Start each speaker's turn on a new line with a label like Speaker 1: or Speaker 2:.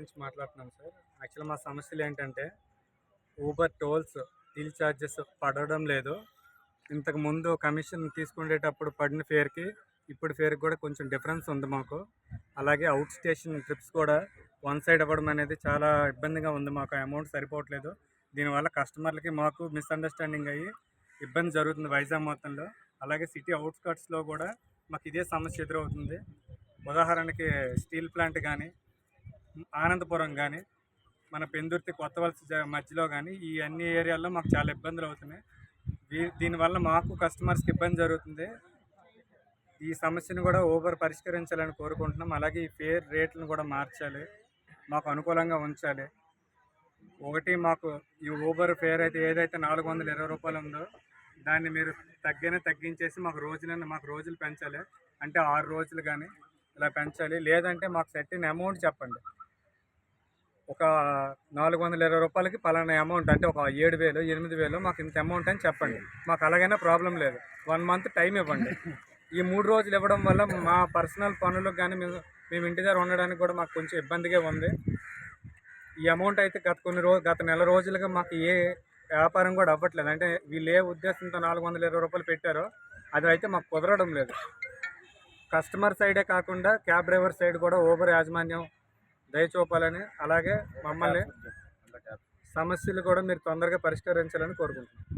Speaker 1: నుంచి మాట్లాడుతున్నాం sir. Actual మా సమస్యలు ఏంటంటే ఊబర్ టోల్స్ డీల్ ఛార్జెస్ పడడం లేదు. ఇంతకు ముందు కమిషన్ తీసుకునేటప్పుడు పడిన ఫేర్కి ఇప్పుడు ఫేర్కి కూడా కొంచెం డిఫరెన్స్ ఉంది మాకు. అలాగే అవుట్ స్టేషన్ ట్రిప్స్ కూడా వన్ సైడ్ అవ్వడం అనేది చాలా ఇబ్బందిగా ఉంది. మాకు అమౌంట్ సరిపోవట్లేదు. దీనివల్ల కస్టమర్లకి మాకు మిస్అండర్స్టాండింగ్ అయ్యి ఇబ్బంది జరుగుతుంది వైజాగ్ మొత్తంలో. అలాగే సిటీ అవుట్స్కట్స్లో కూడా మాకు ఇదే సమస్య ఎదురవుతుంది. ఉదాహరణకి స్టీల్ ప్లాంట్ కానీ ఆనందపురం కానీ మన పెందుర్తి కొత్త వలస మధ్యలో కానీ ఈ అన్ని ఏరియాల్లో మాకు చాలా ఇబ్బందులు అవుతున్నాయి. దీ- దీనివల్ల మాకు కస్టమర్స్కి ఇబ్బంది జరుగుతుంది. ఈ సమస్యను కూడా ఊబర్ పరిష్కరించాలని కోరుకుంటున్నాం. అలాగే ఈ ఫేర్ రేట్లను కూడా మార్చాలి. మాకు అనుకూలంగా ఉంచాలి. ఒకటి మాకు ఈ ఊబర్ ఫేర్ అయితే ఏదైతే నాలుగు వందల ఇరవై రూపాయలు ఉందో దాన్ని మీరు తగ్గినా తగ్గించేసి మాకు రోజులను మాకు రోజులు పెంచాలి. అంటే ఆరు రోజులు కానీ ఇలా పెంచాలి. లేదంటే మాకు సెట్టిన అమౌంట్ చెప్పండి. ఒక నాలుగు వందల ఇరవై రూపాయలకి పలానా అమౌంట్ అంటే ఒక ఏడు వేలు ఎనిమిది వేలు మాకు ఇంత అమౌంట్ అని చెప్పండి. మాకు అలాగైనా ప్రాబ్లం లేదు. వన్ మంత్ టైం ఇవ్వండి. ఈ మూడు రోజులు ఇవ్వడం వల్ల మా పర్సనల్ పనులకు కానీ మేము మేము ఇంటి దగ్గర ఉండడానికి కూడా మాకు కొంచెం ఇబ్బందిగా ఉంది. ఈ అమౌంట్ అయితే గత కొన్ని రోజు గత నెల రోజులుగా మాకు ఏ వ్యాపారం కూడా అవ్వట్లేదు. అంటే వీళ్ళు ఏ ఉద్దేశంతో నాలుగు వందల ఇరవై రూపాయలు పెట్టారో అది అయితే మాకు కుదరడం లేదు. కస్టమర్ సైడే కాకుండా క్యాబ్ డ్రైవర్ సైడ్ కూడా ఓబర్ యాజమాన్యం దయ చూపాలని అలాగే మమ్మల్ని సమస్యలు కూడా మీరు తొందరగా పరిష్కరించాలని కోరుకుంటున్నాను